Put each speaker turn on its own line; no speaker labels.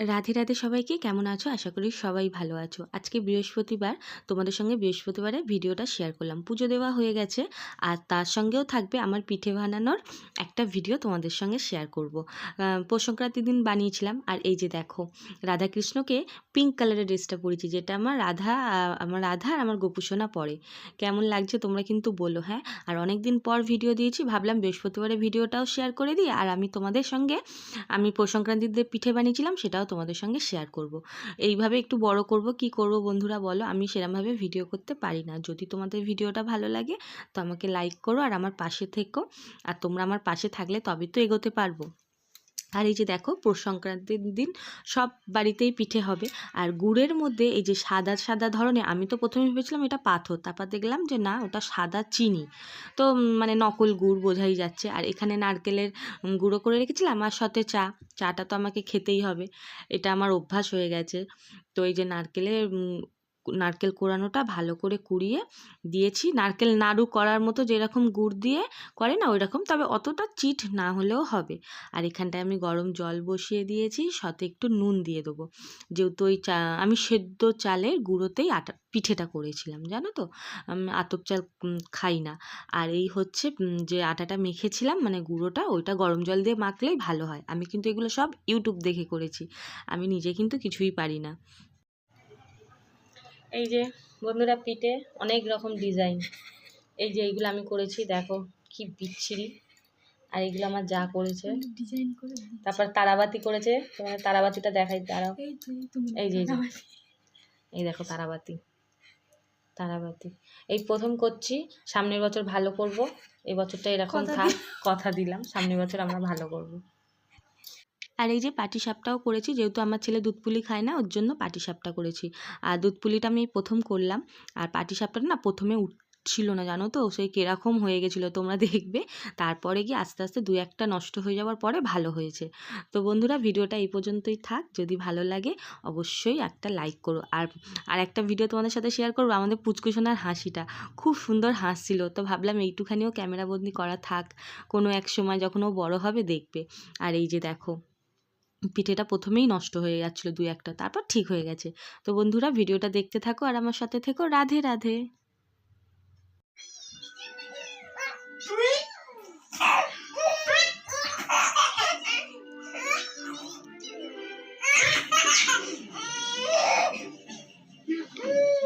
রাধে রাধে সবাইকে। কেমন আছো? আশা করি সবাই ভালো আছো। আজকে বৃহস্পতিবার। তোমাদের সঙ্গে বৃহস্পতিবারের ভিডিওটা শেয়ার করলাম। পুজো দেওয়া হয়ে গেছে। আর তার সঙ্গেও থাকবে আমার পিঠে বানানোর একটা ভিডিও তোমাদের সঙ্গে শেয়ার করব। পৌষ সংক্রান্তির দিন বানিয়েছিলাম। আর এই যে দেখো, রাধাকৃষ্ণকে পিঙ্ক কালারের ড্রেসটা পরেছি, যেটা আমার রাধা আমার রাধা আর আমার গোপুসোনা পরে। কেমন লাগছে তোমরা কিন্তু বলো হ্যাঁ? আর অনেক দিন পর ভিডিও দিয়েছি, ভাবলাম বৃহস্পতিবারের ভিডিওটাও শেয়ার করে দিই। আর আমি তোমাদের সঙ্গে, আমি পৌষ পিঠে বানিয়েছিলাম, সেটাও তোমাদের সঙ্গে শেয়ার করব। এইভাবে একটু বড় করব, কি করব বন্ধুরা বলো? আমি সেরমভাবে ভিডিও করতে পারি না। যদি তোমাদের ভিডিওটা ভালো লাগে, তো আমাকে লাইক করো আর আমার পাশে থেকো। আর তোমরা আমার পাশে থাকলে তবে তো এগোতে পারব। আর এই যে দেখো, পৌষ সংক্রান্তির দিন সব বাড়িতেই পিঠে হবে। আর গুড়ের মধ্যে এই যে সাদা সাদা ধরনের, আমি তো প্রথমে ভেবেছিলাম এটা পাথর, তারপর দেখলাম যে না, ওটা সাদা চিনি। তো মানে নকল গুড় বোঝাই যাচ্ছে। আর এখানে নারকেলের গুঁড়ো করে রেখেছিলাম, আর সাথে চা। চাটা তো আমাকে খেতেই হবে। এটা আমার অভ্যাস হয়ে গেছে। তো এই যে নারকেলের নারকেল কোরানোটা ভালো করে কুড়িয়ে দিয়েছি। নারকেল নাড়ু করার মতো যেরকম গুড় দিয়ে করে না ওই রকম তবে অতটা চিট না হলেও হবে। আর এখানটায় আমি গরম জল বসিয়ে দিয়েছি, সাথে একটু নুন দিয়ে দেবো। যেহেতু ওই চা, আমি সেদ্ধ চালের গুঁড়োতেই আটা, পিঠেটা করেছিলাম, জানো তো? আতপ চাল খাই না। আর এই হচ্ছে যে আটাটা মেখেছিলাম মানে গুঁড়োটা, ওইটা গরম জল দিয়ে মাখলেই ভালো হয়। আমি কিন্তু এগুলো সব ইউটিউব দেখে করেছি। আমি নিজে কিন্তু কিছুই পারি না। এই যে বন্ধুরা পিঠে অনেক রকম ডিজাইন এই যে এইগুলো আমি করেছি দেখো কি বিচ্ছিরি। আর এগুলো আমার যা করেছে।
ডিজাইন করে
তারপর তারাবাতি করেছে। তোমার তারাবাতিটা দেখাই দাঁড়াও।
এই
যে, এই দেখো তারাবাতি। তারাবাতি। এই প্রথম করছি সামনের বছর ভালো করব। এই বছরটা এরকম থাক কথা দিলাম সামনের বছর আমরা ভালো করব। আর এই যে পাটি সাপটাও করেছি, যেহেতু আমার ছেলে দুধ পুলি খায় না, ওর জন্য পাটি সাপটা করেছি। আর দুধ পুলিটা আমি প্রথম করলাম। আর পাটি সাপটা না প্রথমে উঠছিল না, জানো তো? সেই কীরকম হয়ে গেছিল তোমরা দেখবে। তারপরে গিয়ে আস্তে আস্তে দু একটা নষ্ট হয়ে যাওয়ার পরে ভালো হয়েছে। তো বন্ধুরা, ভিডিওটা এই পর্যন্তই থাক। যদি ভালো লাগে, অবশ্যই একটা লাইক করো। আর আর একটা ভিডিও তোমাদের সাথে শেয়ার করব, আমাদের পুচকুসোনার হাসিটা। খুব সুন্দর হাসছিল। তো ভাবলাম এইটুখানিও ক্যামেরাবন্দি করা থাক। কোনো এক সময় যখন ও বড় হবে, দেখবে। আর এই যে দেখো। পিঠেটা প্রথমেই নষ্ট হয়ে যাচ্ছিল দু একটা, তারপর ঠিক হয়ে গেছে। তো বন্ধুরা, ভিডিওটা দেখতে থাকো আর আমার সাথে থেকো। রাধে রাধে। Woo!